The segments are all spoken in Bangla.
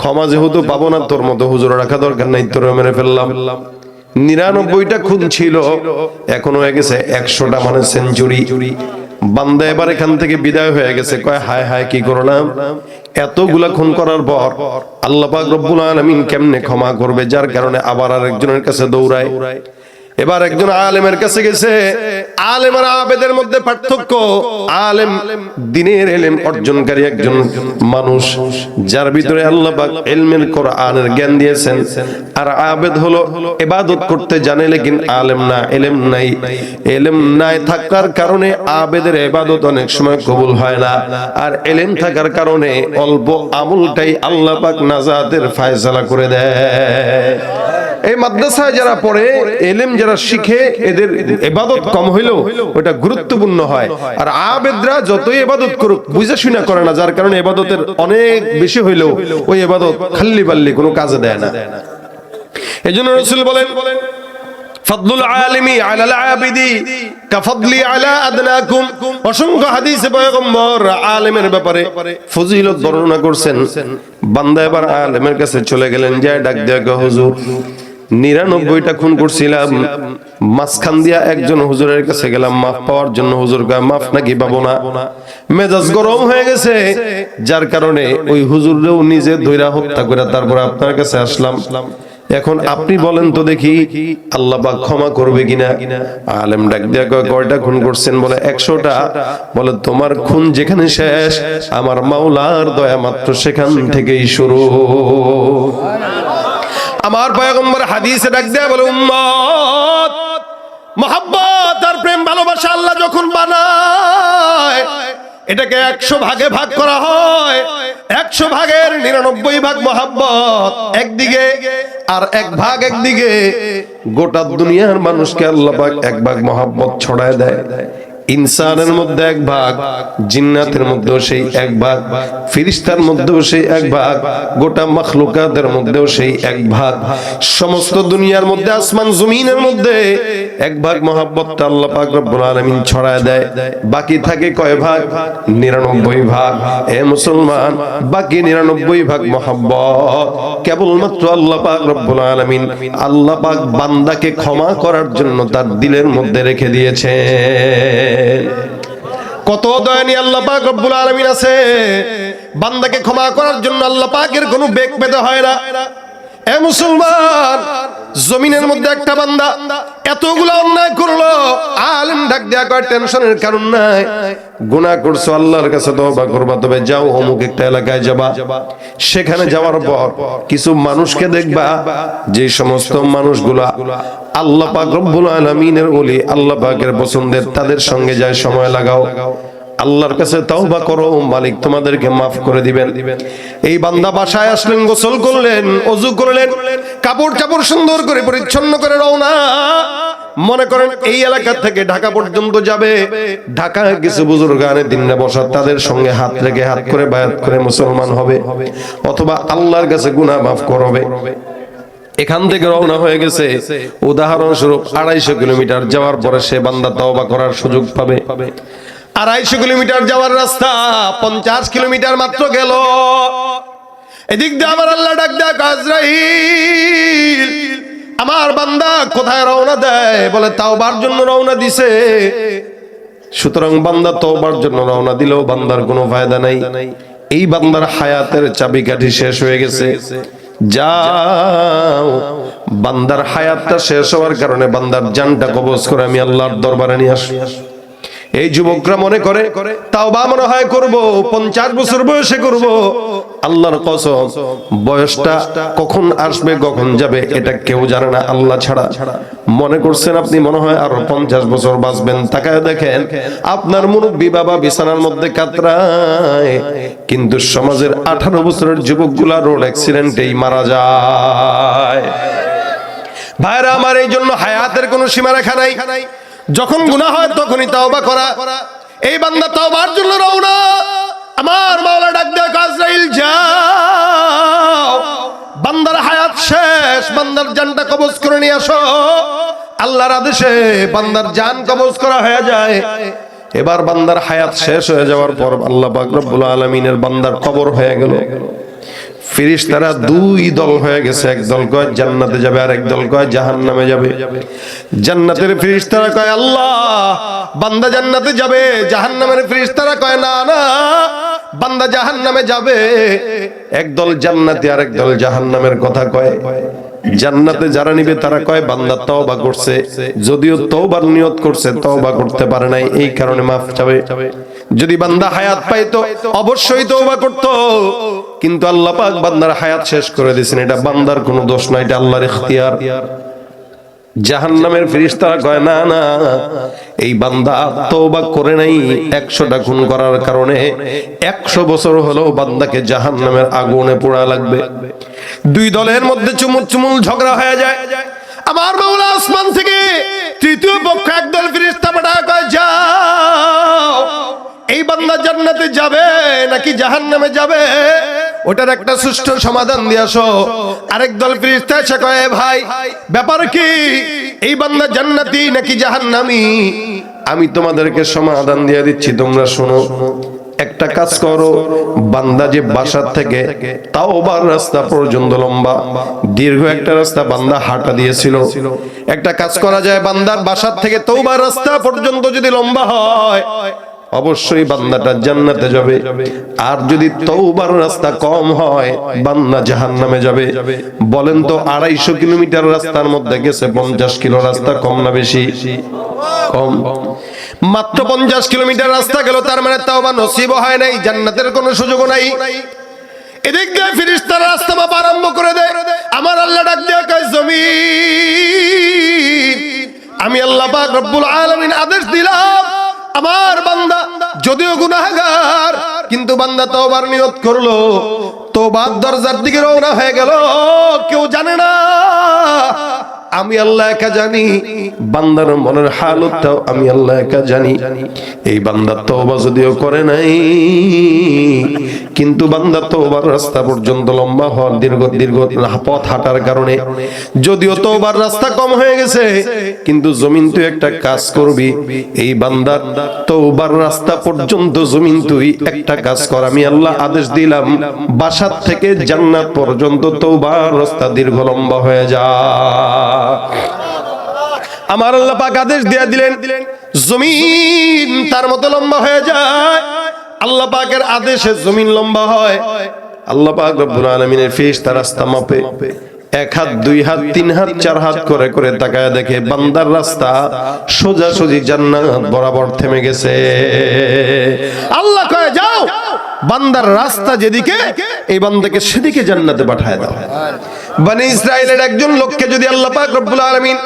ক্ষমা যেহেতু পাবো না, তোর মতো হুজুর রাখা দরকার নাই, তোর মেরে ফেললাম। নিরানব্বইটা খুন ছিল, এখন হয়ে গেছে একশোটা মানে সেঞ্চুরি। বান্দা এবার এখান থেকে বিদায় হয়ে গেছে, কয়, হায় হায়, কি করলাম? এতগুলা খুন করার পর আল্লাহ পাক রব্বুল আলামিন কেমনে ক্ষমা করবে? যার কারণে আবার আরেকজনের কাছে দৌড়ায়। এবার একজন আলেমের কাছে গেছে। আলেম আর আবেদের মধ্যে পার্থক্য। আলেম দিনের এলেম অর্জনকারী একজন মানুষ, যার ভিতরে আল্লাহ পাক ইলমের কোরআনের জ্ঞান দিয়েছেন। আর আবেদ হলো ইবাদত করতে জানে, লেকিন আলেম না, এলেম নাই। এলেম নাই থাকার কারণে আবেদের ইবাদত অনেক সময় কবুল হয় না। আর এলেম থাকার কারণে অল্প আমলটাই আল্লাহ পাক নাজাতের ফায়সালা করে দেয়। এই মাদ্রাসায় যারা পড়ে, এলেম যারা শিখে, এদের এবাদত কম হইলেও ওটা গুরুত্বপূর্ণ হয়। আর আবেদরা যতই এবাদত করুক বুঝে শুনা করে না, যার কারণে এবাদতের অনেক বেশি হইলেও ওই এবাদত খাল্লি পাল্লি কোনো কাজে দেয় না। এই জন্য রসুল বলেন বান্দা এবার আলেমের কাছে চলে গেলেন, যায় ডাক দেয়া হুজুর নিরানব্বইটা খুন করছিলাম। মাঝখান দিয়া একজন হুজুরের কাছে গেলাম, মাফ পাওয়ার জন্য হুজুর কয় মাফ নাকি পাবো না? মেজাজ গরম হয়ে গেছে। যার কারণে ওই হুজুরেও নিজে ধৈরা হত্যা করে তারপর আপনার কাছে আসলাম। এখন আপনি বলেন তো দেখি, আল্লাহ পাক ক্ষমা করবে কিনা? আলেম ডাক দিয়া কয়, কয়টা খুন করছেন বলে? একশোটা। বলে, তোমার খুন যেখানে শেষ, আমার মাওলার দয়া মাত্র সেখান থেকেই শুরু। আমার পয়গম্বর হাদিসে ডাক দেয়া বলে, উম্মত, মোহাব্বত আর প্রেম ভালোবাসা আল্লাহ যখন বানায়, এটাকে একশো ভাগে ভাগ করা হয়। একশো ভাগের নিরানব্বই ভাগ মহাব্বত একদিকে আর এক ভাগ একদিকে। গোটা দুনিয়ার মানুষকে আল্লাহ এক ভাগ মহাব্বত ছড়ায় দেয়। ইনসানের মধ্যে এক ভাগ জিন্নাতের মধ্যেও সেই এক ভাগ ফিরিস্তার মধ্যেও সেই এক ভাগ গোটা মখলুকাতের মধ্যেও সেই এক ভাগ। সমস্ত দুনিয়ার মধ্যে আসমান জমিনের মধ্যে এক ভাগ মহাব্বতটা আল্লাহ পাক রব্বুল আলামিন ছড়ায় দেয়। বাকি থাকে কয় ভাগ? নিরানব্বই ভাগ। এ মুসলমান বাকি নিরানব্বই ভাগ মহাব্বত। কেবলমাত্র আল্লাহ পাক রব্বুল আলামিন আল্লাহ পাক বান্দাকে ক্ষমা করার জন্য তার দিলের মধ্যে রেখে দিয়েছে কত দয়ানি আল্লাহ পাক রব্বুল আলামিন আছে। বান্দাকে ক্ষমা করার জন্য আল্লাহ পাকের কোনো বেগ পেতে হয় না। এ মুসলমান, জমিনের মধ্যে একটা বান্দা এতগুলো অন্যায় করল, আলেম ডাক দেয়া কয় টেনশনের কারণ নাই। গুনাহ করছ, আল্লাহর কাছে তওবা করবা। তবে যাও, অমুক একটা এলাকায় যাবা। সেখানে যাওয়ার পর কিছু মানুষকে দেখবা, যে সমস্ত মানুষগুলা আল্লাহ পাক রব্বুল আলামিনের ওলি, আল্লাহ পাকের পছন্দের তাদের সঙ্গে যায় সময় লাগাও। আল্লাহর কাছে তওবা করো মালিক তোমাদেরকে মাফ করে দিবেন। এই বান্দা বাসায় আসলেন গোসল করলেন অজু করলেন কাপড় চাপড় সুন্দর করে পরিচ্ছন্ন করে রওনা। মনে করেন এই এলাকা থেকে ঢাকা পর্যন্ত যাবে। ঢাকা কিছু বুজুর্গ আনে দিনে বসা তাদের সঙ্গে হাত রেখে হাত করে বায়াত করে মুসলমান হবে। অথবা আল্লাহর কাছে গুনাহ মাফ করবে এখান থেকে রওনা হয়ে গেছে। উদাহরণস্বরূপ আড়াইশো কিলোমিটার যাওয়ার পরে সে বান্দা তওবা করার সুযোগ পাবে। আড়াইশো কিলোমিটার যাওয়ার রাস্তা, পঞ্চাশ কিলোমিটার মাত্র গেল। এদিক দিয়ে আমার আল্লাহ ডাক আজরাইল, আমার বান্দা কোথায় রওনা দেয়? বলে, তাওবার জন্য রওনা দিছে। সুতরাং বান্দা তওবার জন্য রওনা দিলেও বান্দার কোনো ফায়দা নাই। এই বান্দার হায়াতের চাবিকাঠি শেষ হয়ে গেছে। যাও। বান্দার হায়াতটা শেষ হওয়ার কারণে বান্দার জানটা কবজ করে আমি আল্লাহর দরবারে নিয়ে আসি এই যুবকরা মনে করে তাও বা মনে হয় করব, পঞ্চাশ বছর বয়সে করব। আল্লাহর কসম, বয়সটা কখন আসবে, কখন যাবে, এটা কেউ জানে না, আল্লাহ ছাড়া। মনে করছেন আপনি, মনে হয় আরও পঞ্চাশ বছর বাঁচবেন, তাকায় দেখেন, আপনার মুরব্বী বাবা বিছানার মধ্যে কাতরায়, কিন্তু সমাজের আঠারো বছরের যুবকগুলা রোড অ্যাক্সিডেন্টেই মারা যায়। ভাইরা, আমার এই জন্য হায়াতের কোনো সীমারেখা নাই। যখন গুনাহ হয় তখনই তাওবা করা। এই বান্দা তাওবার জন্য রওনা। আমার মাওলা ডাক দেয় আজরাইল যাও। বান্দার হায়াত শেষ। বান্দার জানটা কবজ করে নিয়ে আসো। আল্লাহর আদেশে বান্দার জান কবজ করা হয়ে যায়। এবার বান্দার হায়াত শেষ হয়ে যাওয়ার পর আল্লাহ পাক রব্বুল আলামিনের বান্দার কবর হয়ে গেল। ফিরিস্তারা দুই দল হয়ে গেছে এক দল কয় জান্নাতে যাবে আর এক দল কয় জাহান্নামে যাবে। জান্নাতের ফিরিস্তারা কয় আল্লাহ বান্দা জান্নাতে যাবে জাহান জাহান্নামের ফিরিস্তারা কয় না না বান্দা জাহান্নামে যাবে। একদল জান্নাতি আর একদল জাহান্নামের কথা কয়। জান্নাতে যারা নিবে তারা কয় বান্দা তওবা করছে। যদিও তওবার নিয়ত করছে তওবা করতে পারে নাই এই কারণে মাফ চাবে। যদি বান্দা হায়াত পাইতো, অবশ্যই তওবা করত। কিন্তু আল্লাহ পাক বান্দার হায়াত শেষ করে দিয়েছেন। এটা বান্দার কোনো দোষ না, এটা আল্লাহর ইখতিয়ার। জাহান্নামের ফেরেশতারা কয়, না না, এই বান্দা তওবা করে নাই 100টা খুন করার কারণে। 100 বছর হলেও বান্দাকে জাহান্নামের আগুনে পোড়া লাগবে। দুই দলের মধ্যে চুমুল চুমুল ঝগড়া হয়ে যায়। আমার মাওলা আসমান থেকে তৃতীয় পক্ষ একদল ফেরেশতা পাঠায়, কয় বান্দা জান্নাতে যাবে নাকি জাহান্নামে যাবে? ওটার একটা সুষ্ঠু সমাধান দিয়ে আসো। আরেক দল ফিরিস্তা কয়ে, ভাই, ব্যাপার কি? এই বান্দা জান্নাতি নাকি জাহান্নামি? আমি তোমাদেরকে সমাধান দিয়ে দিচ্ছি, তোমরা শোনো। একটা কাজ করো, বান্দা যে বাসার থেকে তাও বার রাস্তা পর্যন্ত লম্বা, দীর্ঘ একটা রাস্তা বান্দা হাঁটা দিয়েছিল। একটা কাজ করা যায়, বান্দার বাসার থেকে তৌবার রাস্তা পর্যন্ত যদি লম্বা হয় অবশ্যই বান্দাটা জান্নাতে যাবে। আর যদি তৌবার রাস্তা কম হয়, বান্দা জাহান্নামে যাবে। বলেন তো আড়াইশো কিলোমিটার রাস্তার মধ্যে গেছে, পঞ্চাশ কিলো রাস্তা কম না বেশি? কম। মাত্র পঞ্চাশ কিলোমিটার রাস্তা গেল, তার মানে তওবা নসিব হয় নাই, জান্নাতের কোনো সুযোগ নাই। এদিক দিয়ে ফিরিস্তার রাস্তা মাপা আরম্ভ করে দেয়। আমার আল্লাহ ডাক দিয়ে কয়, জমিন। আমি আল্লাহ পাক রব্বুল আলামিন আদেশ দিলাম আমার বান্দা যদিও গুনাহগার, কিন্তু বান্দা তওবার নিয়ত করল। তোবার দরজার দিকে রওনা হয়ে গেল। কেউ জানে না আমি আল্লাহ একা জানি। বান্দার মনের হালতটাও আমি আল্লাহ একা জানি। এই বান্দা তওবা যদিও করে নাই, কিন্তু বান্দা তওবার রাস্তা পর্যন্ত লম্বা হওয়ার দীর্ঘ দীর্ঘ পথ হাঁটার কারণে যদিও তওবার রাস্তা কম হয়ে গেছে, কিন্তু জমিন তুই একটা কাজ করবি। এই বান্দার তওবার রাস্তা পর্যন্ত জমিন তুই একটা কাজ কর। আমি আল্লাহ আদেশ দিলাম, বাসার থেকে জান্নাত পর্যন্ত তওবার রাস্তা দীর্ঘ লম্বা হয়ে যা। আমার আল্লাহ পাক আদেশ দিয়ে দিলেন, জমিন তার মতো লম্বা হয়ে যায়। আল্লাহ পাকের আদেশে জমিন লম্বা হয়। আল্লাহ পাক রব্বুল আলামিনের ফেরেশতা রাস্তা মাপে এক হাত, দুই হাত, তিন হাত, চার হাত করে করে তাকায় দেখে বান্দার রাস্তা সোজা সোজি জান্নাত বরাবর থেমে গেছে। আল্লাহ কয়ে, যাও। বান্দার রাস্তা যেদিকে, এই বান্দাকে সেদিকে জান্নাতে পাঠায় দাও। বনি ইসরায়েলের একজন লোককে যদি আল্লাহ পাক রব্বুল আলামিন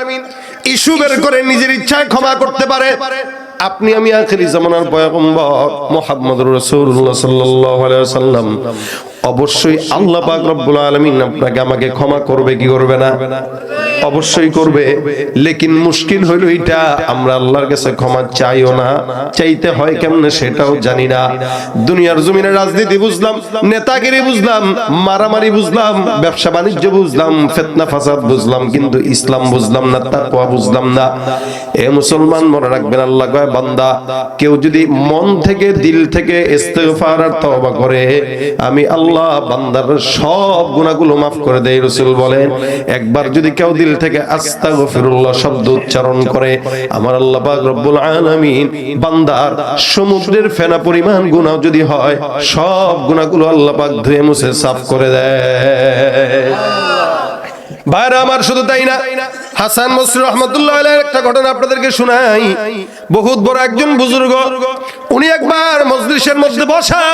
ইস্যু বের করে নিজের ইচ্ছায় ক্ষমা করতে পারে, আপনি আমি আখেরি জামানার পয়গম্বর সাল্লাল্লাহু আলাইহি ওয়াসাল্লাম। অবশ্যই আল্লাহ পাক রব্বুল আলামিন আপনাকে আমাকে ক্ষমা করবে, কি করবে না? অবশ্যই করবে। লেকিন মুশকিল হইল এটা আমরা আল্লাহর কাছে ক্ষমা চাইও না। চাইতে হয় কেমনে সেটাও জানি না। দুনিয়ার জমিনে রাজনীতি বুঝলাম, নেতাগিরি বুঝলাম, মারামারি বুঝলাম, ব্যবসা বাণিজ্য বুঝলাম, ফেতনা ফাসাদ বুঝলাম, কিন্তু ইসলাম বুঝলাম না, তাকওয়া বুঝলাম না। এ মুসলমান মনে রাখবেন, আল্লাহ কয়, বান্দা, কেউ যদি মন থেকে, দিল থেকে ইস্তেগফার আর তওবা করে, আমি আল্লাহ বান্দার সব গুনাহগুলো মাফ করে দেই, রাসূল বলেন। একবার যদি কেউ দিল থেকে আস্তাগফিরুল্লাহ শব্দ উচ্চারণ করে। আমার আল্লাহ পাক রব্বুল আলামিন বান্দার সমুদ্রের ফেনা পরিমাণ গুনাহ যদি হয়, সব গুনাহগুলো আল্লাহ পাক ধুয়ে মুছে সাফ করে দেয়। ভাইরা, আমার শুধু তাই না, হাসান মসরুর রহমতুল্লাহ একটা ঘটনা আপনাদেরকে শোনাই। বহুত বড় একজন বুজুর্গ, উনি একবার মজলিসের মধ্যে বসা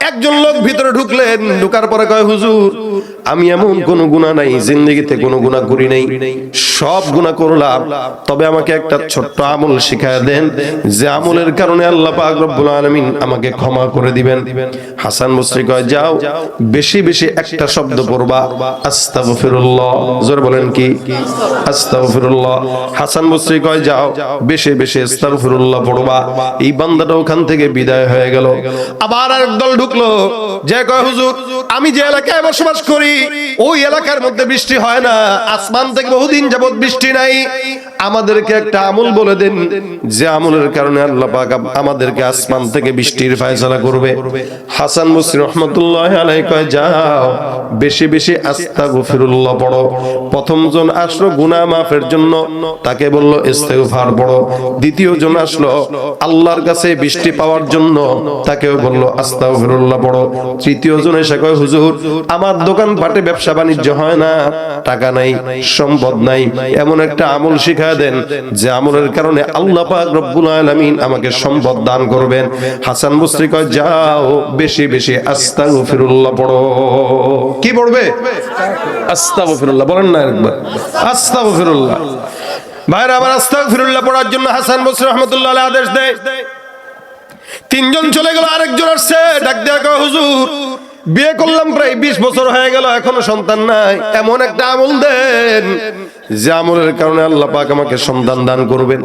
একজন লোক ভিতরে ঢুকলেন, ঢুকার পরে কয়, হুজুর, আমি এমন কোন গুনাহ নাই, জিন্দগিতে কোনো গুনাহ করি নাই। সব গুনাহ করলাম। তবে আমাকে একটা ছোট্ট আমল শিখায় দেন, যে আমলের কারণে আল্লাহ পাক রব্বুল আলামিন আমাকে ক্ষমা করে দিবেন। হাসান বসরি কয়, যাও, বেশি বেশি একটা শব্দ পড়বা। আস্তাগফিরুল্লাহ। জোরে বলেন কি? আস্তাগফিরুল্লাহ। হাসান বসরি কয়, যাও, বেশি বেশি আস্তাগফিরুল্লাহ পড়বা। এই বান্দাটা ওখান থেকে বিদায় হয়ে গেল। আবার আরেক দল ঢুকলো। যে কয়, হুজুর, আমি যে এলাকায় বসবাস করি, ওই এলাকার মধ্যে বৃষ্টি হয় না। আসমান থেকে বহুদিন যাবত বৃষ্টি নাই। আমাদেরকে একটা আমল বলে দেন। যে আমলের কারণে আল্লাহ পাক আমাদেরকে আসমান থেকে বৃষ্টির ফায়সালা করবে। হাসান বসরি রহমতুল্লাহ আলাইহি কয়, যাও, বেশি বেশি আস্তাগফিরুল্লাহ পড়ো। প্রথম জন আসলো গুনাহ মাফের জন্য। তাকে বলল, ইস্তেগফার পড়ো। দ্বিতীয় জন আসলো আল্লাহর কাছে বৃষ্টি পাওয়ার জন্য। তাকেও বলল, আস্তাগফিরুল্লাহ পড়ো। তৃতীয় জন এসে কয়, হুজুর, আমার দোকান পাটে ব্যবসা বাণিজ্য হয় না। টাকা নাই, সম্পদ নাই। এমন একটা আমল শিখা দেন, যে আমলের কারণে আল্লাহ পাক রব্বুল আলামিন আমাকে সম্পদ দান করবেন। হাসান বসরি কয়, যাও, বেশি বেশি আস্তাগফিরুল্লাহ পড়ো। কি পড়বে? আস্তাগফিরুল্লাহ, বলেন না একবার আস্তাগফিরুল্লাহ। ভাইরা আবার আস্তাগফিরুল্লাহ পড়ার জন্য হাসান বসরি রহমাতুল্লাহ আদেশ দেয়। তিনজন চলে গেল, আরেকজন আসছে। ডাক দেয়া কয়, হুজুর, বিয়ে করলাম প্রায় বিশ বছর হয়ে গেল, এখনও সন্তান নাই। এমন একটা আমল দেন যে আমলের কারণে আল্লাহ পাক আমাকে সন্তান দান করবেন।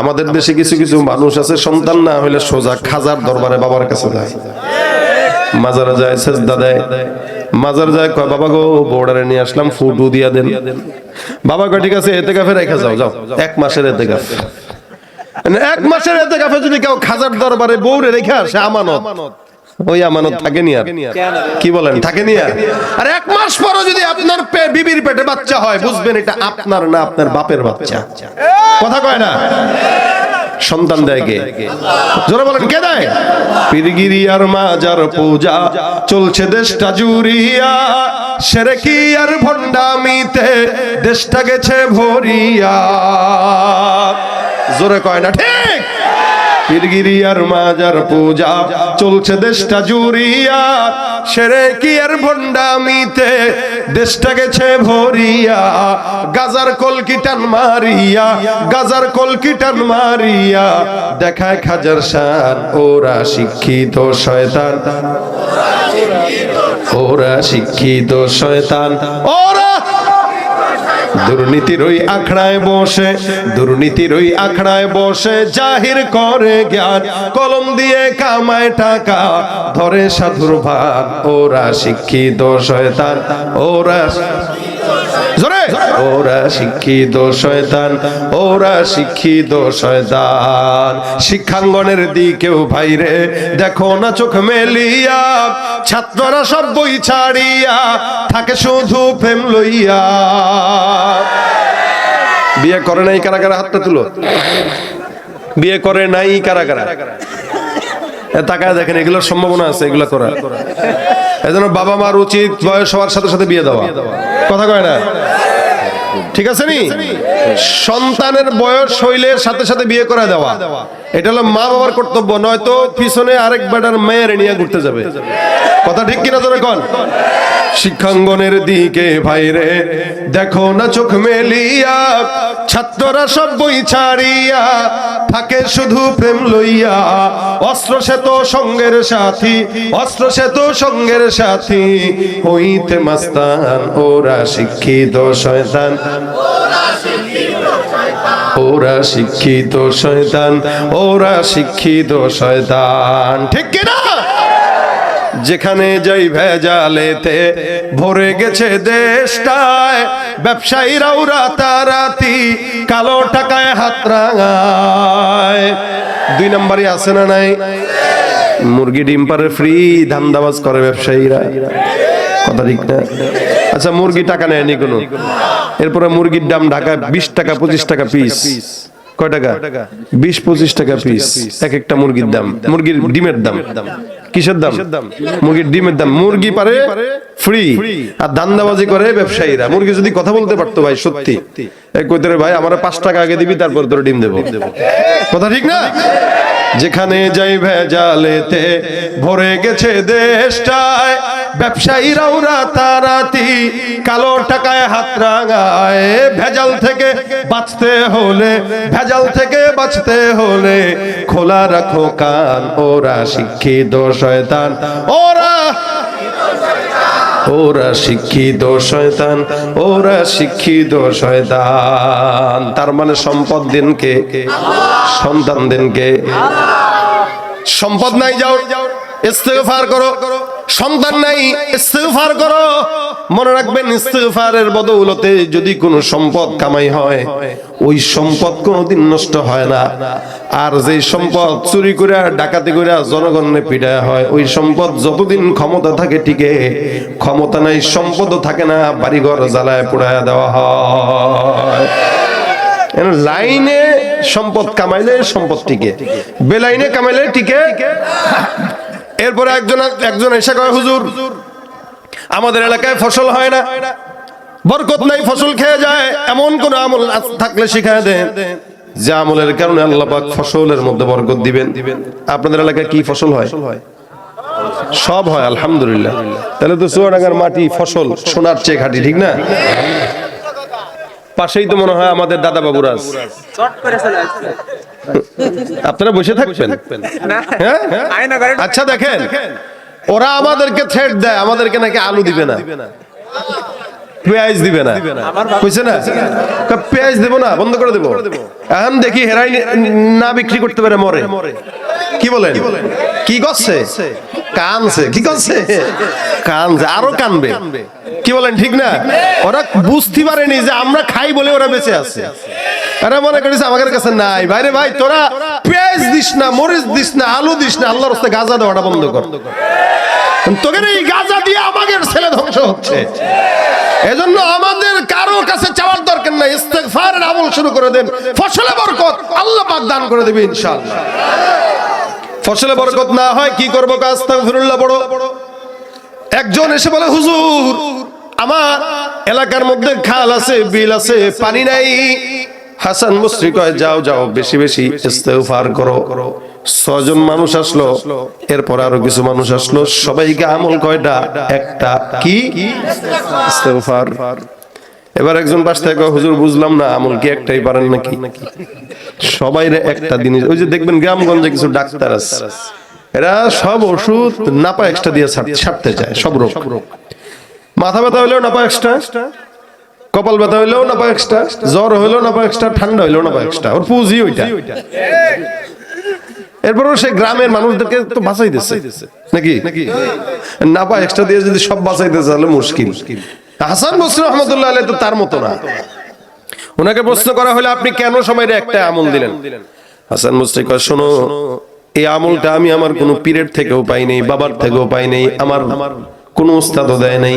আমাদের দেশে কিছু কিছু মানুষ আছে, সন্তান না হলে সোজা খাজার দরবারে বাবার কাছে যায়। মাজারে যায়, সেজদা দেয়। মাজার যায়, কয়, বাবা গো, বর্ডারে নিয়ে আসলাম, ফুটু দিয়া দেন। বাবা কয়, ঠিক আছে এতে কাফে রেখে যাও যাও। এক মাসের এতে কাফে এক মাসের এতে কাফে যদি কেউ খাজার দরবারে বউরে রেখে আসে আমানত। ওই আমানত থাকেনি আর। কি বলেন থাকেনি আর? আর। এক মাস পরও যদি আপনার পে- বিবির পেটে বাচ্চা হয় বুঝবেন এটা আপনার না আপনার বাপের বাচ্চা। কথা কয় না? সন্তান দেয় কে? জোরে বলেন কে দেয়? পীরগিরি আর মাজার পূজা চলছে দেশটা জুরিয়া সেরে কি আর ভণ্ডামিতে দেশটা গেছে ভরিয়া। জোরে কয় না, ঠিক? পীরগিরি আর মাজার পূজা চলছে দেশটা জুরিয়া সেরে কি আর ভণ্ডামিতে দেশটা গেছে ভরিয়া। গাজার কলকিটান মারিয়া, গাজার কলকিটান মারিয়া। দেখায় খাজার শান, ওরা শিক্ষিত শয়তান। ওরা শিক্ষিত শয়তান। ওরা দুর্নীতির ওই আখড়ায় বসে, দুর্নীতির ওই আখড়ায় বসে, জাহির করে জ্ঞান, কলম দিয়ে কামায় টাকা, ধরে সাধুর ভান, ওরা শিক্ষিত শয়তান, ওরা জোরে। ওরা শিক্ষিত শয়তান, ওরা শিক্ষিত শয়তান। শিক্ষাঙ্গনের দিকেও ভাইরে, দেখো না চোখ মেলিয়া, ছাত্ররা সব বই ছাড়িয়া থাকে শুধু প্রেম লইয়া। বিয়ে করে নাই কারা কারা? হাতটা তুলো। বিয়ে করে নাই কারা কারা? তাকায় দেখেন, এগুলোর সম্ভাবনা আছে, এগুলো করার। এজন্য বাবা মার উচিত বয়স হওয়ার সাথে সাথে বিয়ে দেওয়া। কথা কয় না? ঠিক আছে নি? সন্তানের বয়স হইলে সাথে সাথে বিয়ে করে দেওয়া। এটা হলো মা বাবার কর্তব্য নয়তো পিছনে আরেক বেটার মেয়ের নিয়ে ঘুরতে যাবে। কথা ঠিক কিনা তোরে কন? শিক্ষাঙ্গনের দিকে ভাইরে দেখো না চোখ মেলিয়া ছাত্ররা সব বই ছাড়িয়া থাকে শুধু প্রেম লইয়া। অস্ত্র সে তো সঙ্গের সাথী অস্ত্র সে তো সঙ্গের সাথী। হইতে মাস্তান ওরা শিক্ষিত শয়তান। ওরা শিক্ষিত শয়তান। ওরা শিক্ষিত শয়তান ঠিক কিনা যেখানে যাই ভেজালেতে ভরে গেছে দেশটায় ব্যবসায়ীরাও রাতারাতি কালো টাকায় হাত রাঙায়। দুই নম্বরই আছে না নাই? মুরগি ডিম পারে ফ্রি ধান্দাবাজ করে ব্যবসায়ীরা। কথা ঠিক না? আচ্ছা মুরগি টাকা নেয়নি কোনো? এরপরে মুরগির দাম ঢাকায় বিশ টাকা পঁচিশ টাকা পিস কয় টাকা? বিশ পঁচিশ টাকা পিস এক একটা মুরগির দাম। মুরগির ডিমের দাম। কিসের দাম? মুরগির ডিমের দাম। মুরগি পারে ফ্রি আর দান্দাবাজি করে ব্যবসায়ীরা। মুরগি যদি কথা বলতে পারতো ভাই সত্যি। রে ভাই আমার পাঁচ টাকা আগে দিবি তারপর তোর ডিম দেবো। কথা ঠিক না? যেখানে যাই ভেজালেতে ভরে গেছে দেশটায় ব্যবসায়ীরাও রাতারাতি কালো টাকায় হাত রাঙায়। ভেজাল থেকে বাঁচতে হলে ভেজাল থেকে বাঁচতে হলে খোলা রাখো কান ওরা শিক্ষিত শয়তান। ওরা ওরা শিক্ষিত শয়তান, ওরা শিক্ষিত শয়তান। তার মানে সম্পদ দিনকে, সন্তান দিনকে। সম্পদ নাই যাও, ইস্তেগফার করো। সন্তান নাই, ইস্তেগফার করো। মনে রাখবেন, ইস্তেগফারের বদৌলতে যদি কোনো সম্পদ কামাই হয়, ওই সম্পদ কোনোদিন নষ্ট হয় না। আর যে সম্পদ চুরি করে, ডাকাতি করে জনগণে পিড়ায় হয়, ওই সম্পদ যতদিন ক্ষমতা থাকে টিকে ক্ষমতা নাই, সম্পদও থাকে না, বাড়িঘর জ্বালায় পোড়ায় দেওয়া হয়। লাইনে সম্পদ কামাইলে সম্পদ টিকে, বেলাইনে কামাইলে টিকে। এরপরে একজন একজন এসে কয়, হুজুর আমাদের এলাকায় ফসল হয় না। বরকত নাই ফসল খেয়ে যায়। এমন কোন আমল থাকলে শিখায় দেন। যে আমলের কারণে আল্লাহ পাক ফসলের মধ্যে বরকত দিবেন। আপনাদের এলাকায় কি ফসল হয়? সব হয় আলহামদুলিল্লাহ। তাহলে তো চুয়াডাঙ্গার মাটি ফসল সোনার চেয়ে খাটি ঠিক না? পাশেই তো মনে হয় আমাদের দাদা বাবুরা আছে। আপনারা বসে থাকবেন? হ্যাঁ? আচ্ছা দেখেন। ওরা আমাদেরকে থ্রেট দেয়, আমাদেরকে নাকি আলু দিবে না। পেঁয়াজ দিবে না। বুঝছে না? পেঁয়াজ না, বন্ধ করে দেবো। এখন দেখি হেরাই না বিক্রি করতে পারে, মরে। কি বলেন? কি করছে? কানছে। কি করছে? কানছে, আরও কানবে। কি বলেন, ঠিক না? ওরা বুঝতে পারেনি যে আমরা খাই বলে ওরা বেঁচে আছে। এরা মনে করেছে আমাদের কাছে নাই। ভাইরে ভাই, তোরা পেঁয়াজ দিস না, মরিচ দিস না, আলু দিস না, আল্লাহর রাস্তায় গাঁজা দেওয়াটা বন্ধ কর। তোকে এই গাঁজা দিয়ে আমাদের ছেলে ধ্বংস হচ্ছে। এজন্য আমাদের কারও কাছে চাওয়ার দরকার নাই। ইস্তেগফারের আমল শুরু করে দেন। ফসলে বরকত আল্লাহ পাক দান করে দেবে ইনশাআল্লাহ। ফসলে বরকত না হয় কি করব আস্তাগফিরুল্লাহ বড় একজন এসে বলে, হুজুর, আমার এলাকার মধ্যে খাল আছে, বিল আছে, পানি নাই। হাসান মুসরি কয় যাও যাও বেশি বেশি ইস্তেগফার করো। ছজন মানুষ আসলো। এরপর আরও কিছু মানুষ আসলো। সবাইকে আমল কয়টা? একটা। কি? ইস্তেগফার। এবার একজন পাশ থেকে হুজুর বুঝলাম না আমল কি একটাই পারেন নাকি? সবাই একটা জিনিস ওই যে দেখবেন গ্রামগঞ্জে কিছু ডাক্তার আছে। এরা সব ওষুধ নাপা এক্সট্রা দিয়ে ছাড়- ছাড়তে চায় সব রোগ। মাথা ব্যথা হইলেও নাপা এক্সট্রা। কপাল ব্যথা হইলেও নাপা এক্সট্রা জ্বর হইলেও নাপা এক্সট্রা ঠান্ডা হইলেও নাপা এক্সট্রা ওর পুঁজি ওইটা। এরপরও সে গ্রামের মানুষদেরকে তো বাঁচাইতেছে। নাকি? নাপা এক্সট্রা দিয়ে যদি সব বাঁচাইতে তাহলে মুশকিল। হাসান বসরি রহমতুল্লাহ আলাইহি তো তার মতো না। ওনাকে প্রশ্ন করা হলে, আপনি কেন সবাই একটা আমল দিলেন? হাসান মুস্তাক কয়, শোনো, এই আমলটা আমি আমার কোনো পীরের থেকেও পাই নাই, বাবার থেকেও পাই নাই, আমার কোনো উস্তাদও দেয় নাই।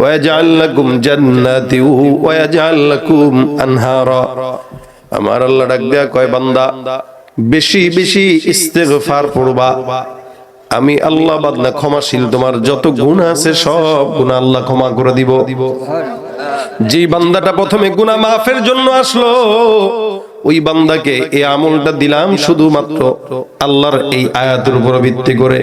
ওয়াজআল লাকুম জান্নাতি ওয়াজআল লাকুম আনহারা আমার আল্লাহ ডাক দেয়া কয় বান্দা, বেশি বেশি ইস্তেগফার পড়বা। আমি আল্লাহ বাদনা ক্ষমাশীল, তোমার যত গুণ আছে সব গুণ আল্লাহ ক্ষমা করে দিব। যে বান্দাটা প্রথমে গুনাহ মাফের জন্য আসলো, ওই বান্দাকে এই আমলটা দিলাম শুধুমাত্র আল্লাহর এই আয়াতের উপর ভিত্তি করে।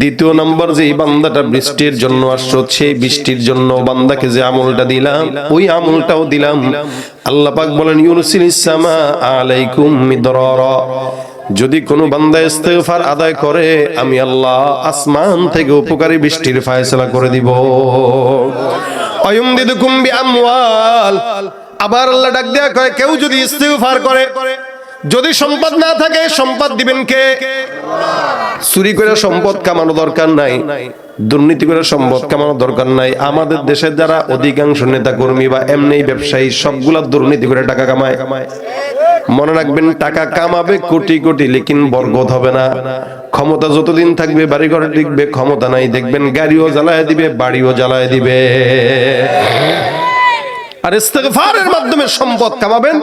দ্বিতীয় নম্বর যে বান্দাটা বৃষ্টির জন্য আসলো, সেই বৃষ্টির জন্য বান্দাকে যে আমলটা দিলাম, ওই আমলটাও দিলাম। আল্লাহ পাক বলেন ইউনুসিলিস সামা আলাইকুম মিদরারা। যদি কোনো বান্দা ইস্তেগফার আদায় করে, আমি আল্লাহ আসমান থেকে উপকারী বৃষ্টির ফায়সালা করে দিব। আবার আল্লাহ ডাক দেয়া কয়, কেউ যদি করে, যদি সম্পদ না থাকে, সম্পদ দিবেন কে? চুরি করে সম্পদ কামানো দরকার নাই, দুর্নীতি করে সম্পদ কামানো দরকার নাই। আমাদের দেশের যারা অধিকাংশ নেতা কর্মী বা এমনি ব্যবসায়ী, সবগুলা দুর্নীতি করে টাকা কামায়। মনে রাখবেন, টাকা কামাবে কোটি কোটি, লেকিন বরগত হবে না। ক্ষমতা যতদিন থাকবে বাড়ি ঘরে টিকবে ক্ষমতা নাই, দেখবেন গাড়িও জ্বালায় দিবে, বাড়িও জ্বালায় দিবে। আর ইস্তেগফারের মাধ্যমে সম্পদ কামাবেন,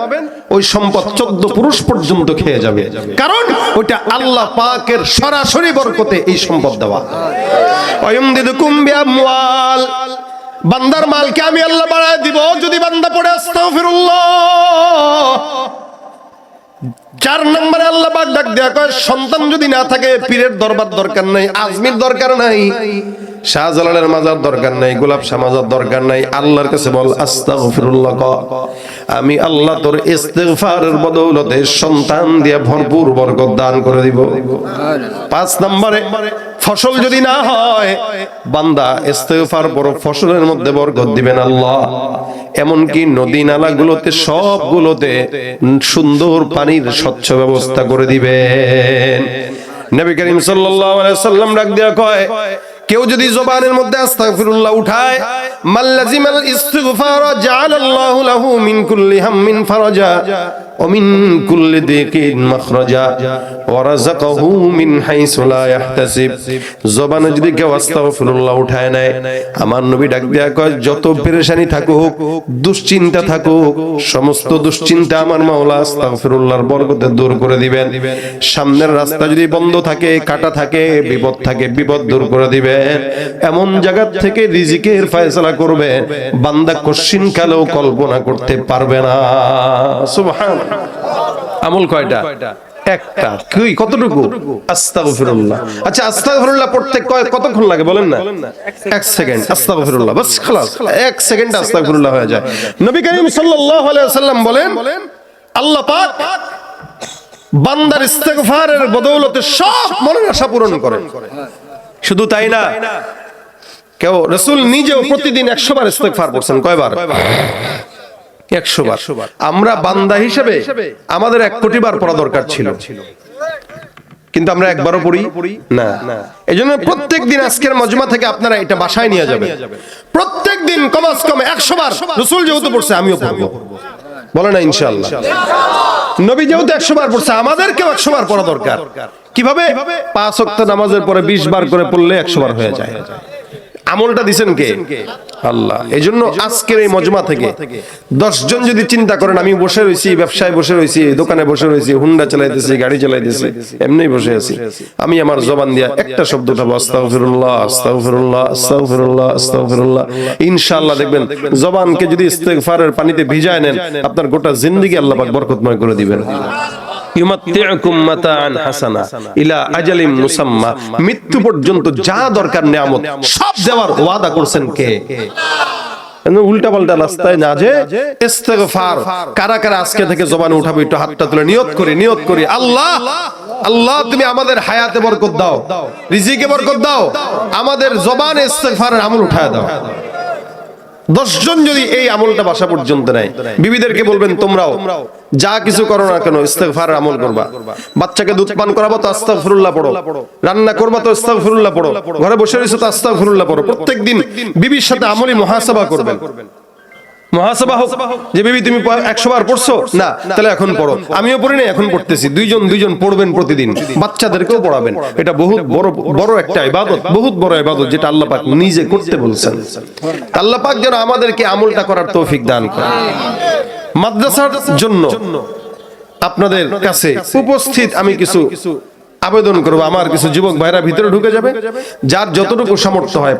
ওই সম্পদ চোদ্দ পুরুষ পর্যন্ত খেয়ে যাবে। কারণ ওইটা আল্লাহ পাকের সরাসরি বরকতে এই সম্পদ দেওয়া। অয়ুমদিদুকুম বিআমওয়াল, বান্দার মালকে আমি আল্লাহ বাড়ায় দিব, যদি বান্দা পড়ে, আস্তাগফিরুল্লাহ। চার নম্বরে আল্লাহ পাক ডাক দেয়া কয় সন্তান যদি না থাকে পীরের দরবার দরকার নাই আজমির দরকার নাই শাহজালালের মাজার দরকার নাই গোলাপ শাহ মাজার দরকার নাই। আল্লাহর কাছে বল আস্তাগফিরুল্লাহ ক। আমি আল্লাহ তোর ইস্তেগফারের বদৌলতে সন্তান দিয়ে ভরপুর বরকত দান করে দিব। পাঁচ নম্বরে ফসল যদি না হয়, বান্দা ইস্তেগফার বড় ফসলের মধ্যে বরকত দিবেন আল্লাহ। এমনকি নদী নালাগুলোতে সবগুলোতে সুন্দর পানির স্বচ্ছ ব্যবস্থা করে দিবেন। নবী করিম সাল্লাল্লাহু আলাইহি সাল্লাম ডাক দিয়া কয়, কেউ যদি জবানের মধ্যে আস্তাগফিরুল্লাহ উঠায় মাল্লাজিমাল ইস্তিগফার জাআলাল্লাহু লাহু মিন কুল্লি হাম্মিন ফারাজা, ওয়া মিন কুল্লি দিকিন মাখরাজা। মিন হাইসু লা যদি কেউ আস্তাগফিরুল্লাহ উঠায় নেয়, আমার নবী ডাক কয়, যত পেরেশানি থাকুক, দুশ্চিন্তা থাকুক, সমস্ত দুশ্চিন্তা আমার মাওলা আস্তাগফিরুল্লাহর বরকতে দূর করে দিবেন। সামনের রাস্তা যদি বন্ধ থাকে, কাটা থাকে, বিপদ থাকে, বিপদ দূর করে দিবেন। এমন জায়গা থেকে রিজিকের ফয়সালা করবে, বান্দা কশিন কালেও কল্পনা করতে পারবে না। সুবহান আমল কয়টা? একটা কতটুকু? আস্তাগফিরুল্লাহ। আচ্ছা আস্তাগফিরুল্লাহ পড়তে কয় কতক্ষণ লাগে বলেন না? এক সেকেন্ড আস্তাগফিরুল্লাহ বাস খালাস। এক সেকেন্ড আস্তাগফিরুল্লাহ হয়ে যায়। নবী করিম সাল্লাল্লাহু আলাইহি ওয়াসাল্লাম বলেন আল্লাহ পাক বান্দার ইস্তেগফারের বদৌলতে সব মনের আশা পূরণ করেন। শুধু তাই না? কেউ রসুল নিজেও প্রতিদিন একশো বার ইস্তেগফার করছেন কয়বার? একশো বার আমরা বান্দা হিসেবে আমাদের এক কোটি বার পড়া দরকার ছিল। কিন্তু আমরা একবারও পড়ি? না। এই জন্য প্রত্যেক দিন আজকের মজমা থেকে আপনারা এটা বাসায় নিয়ে যাবেন। প্রত্যেক দিন কমাস কম একশো বার রসুল যেহেতু পড়ছে আমিও পড়ব। বলে না ইনশাল্লাহ নবী যেহেতু একশো বার পড়ছে আমাদেরকেও একশো বার পড়া দরকার। কীভাবে? পাঁচ ওয়াক্ত নামাজের পরে বিশ বার করে পড়লে একশো বার হয়ে যায়। আমলটা দিছেন কে? আল্লাহ। এই জন্য আজকের এই মজমা থেকে দশ জন যদি চিন্তা করেন আমি বসে রয়েছি ব্যবসায় বসে রয়েছি দোকানে বসে রয়েছি হুন্ডা চালাইতেছি গাড়ি চালাইতেছি এমনি বসে আছি। আমি আমার জবান দিয়া একটা শব্দ উঠাবো আস্তাগফিরুল্লাহ আস্তাগফিরুল্লাহ আস্তাগফিরুল্লাহ আস্তাগফিরুল্লাহ। ইনশাআল্লাহ দেখবেন জবানকে যদি ইস্তেগফারের পানিতে ভিজায় নেন আপনার গোটা জিন্দেগি আল্লাহ পাক বরকতময় করে দিবেন। মাতাআন হাসানা ইলা মুসাম্মা। মৃত্যু পর্যন্ত যা দরকার নিয়ামত, সব দেওয়ার ওয়াদা করছেন কে? উল্টা পাল্টা রাস্তায় না যে কারা কারা আজকে থেকে জবানে উঠাবো, একটু হাতটা তুলে নিয়ত করি নিয়ত করি। আল্লাহ আল্লাহ, তুমি আমাদের হায়াতে বরকত দাও, রিজিকে বরকত দাও, আমাদের জবানে ইস্তেগফারের আমল উঠায় দাও। দশজন যদি এই আমলটা বাসা পর্যন্ত নেয়, বিবিদেরকে বলবেন, তোমরাও যা কিছু করো না কেন ইস্তফার আমল করবা। বাচ্চাকে দুধ পান করাবো তো আস্তাগফিরুল্লাহ পড়ো। রান্না করবা তো আস্তাগফিরুল্লাহ পড়ো। ঘরে বসে রয়েছে তো আস্তাগফিরুল্লাহ পড়ো। প্রত্যেকদিন বিবির সাথে আমলি, মুহাসাবা করবেন। মহাসভা হোক, যে বেবি তুমি একশো বার পড়ছো? না, তাহলে এখন পড়ো। আমিও পড়ি না এখন পড়তেছি। দুইজন দুইজন পড়বেন প্রতিদিন। বাচ্চাদেরকেও পড়াবেন। এটা বহুত বড় বড় একটা ইবাদত, বহুত বড় ইবাদত যেটা আল্লাহ পাক নিজে করতে বলছেন। আল্লাহ পাক যেন আমাদেরকে আমলটা করার তৌফিক দান করে মাদ্রাসার জন্য আপনাদের কাছে উপস্থিত আমি কিছু আবেদন করব। আমার কিছু যুবক ভাইরা ভিতরে ঢুকে যাবে, যার যতটুকু সামর্থ্য হয়